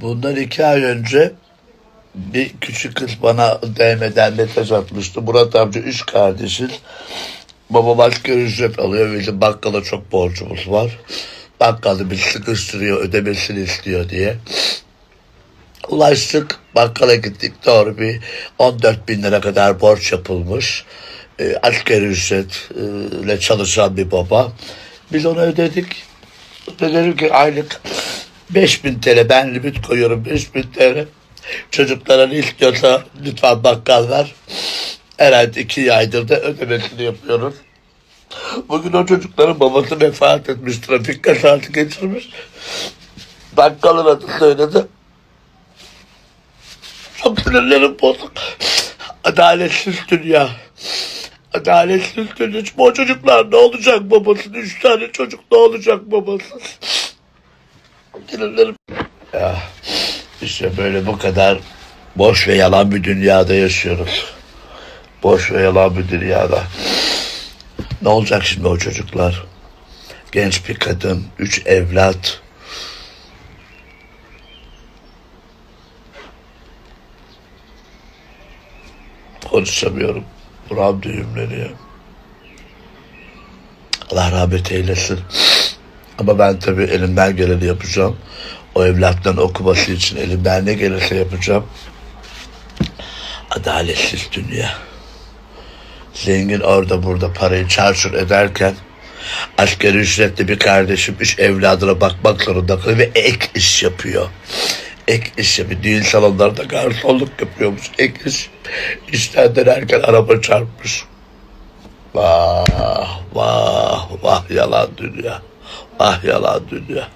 Bundan iki ay önce bir küçük kız bana değmeden mesaj atmıştı. Murat amca üç kardeşiz. Babam asgari ücret alıyor. Bizim bakkala çok borcumuz var. Bakkalı bir sıkıştırıyor ödemesini istiyor diye. Ulaştık bakkala gittik doğru bir 14 bin lira kadar borç yapılmış. E, asgari ücretle çalışan bir baba. Biz onu ödedik. Dedim ki aylık 5000 TL ben limit koyuyorum 5000 TL. Çocuklara ne istiyorsa lütfen bakkal ver. Herhalde iki aydır da ödemesini yapıyoruz. Bugün o çocukların babası vefat etmiş. Trafik kazası geçirmiş. Bakkalın adı söyledi. Çok sinirlerim bozuk. Adaletsiz dünya. Adaletsiz dünya. O çocuklar ne olacak babası? Üç tane çocuk ne olacak babası? Sinirlerim. Ya işte böyle bu kadar boş ve yalan bir dünyada yaşıyoruz. Boş ve yalan bir dünyada. Ne olacak şimdi o çocuklar? Genç bir kadın, üç evlat. Konuşamıyorum. Buram düğümleniyor. Allah rahmet eylesin. Ama ben tabii elimden geleni yapacağım. O evlatların okuması için elimden ne gelirse yapacağım. Adaletsiz dünya. Zengin orada burada parayı çarçur ederken asgari ücretli bir kardeşim üç evladına bakmak zorunda kalıyor ve ek iş yapıyor. Ek iş yapıyor. Düğün salonlarında garsonluk yapıyormuş. Ek iş. İşten dönerken araba çarpmış. Vah vah vah yalan dünya. Vah yalan dünya.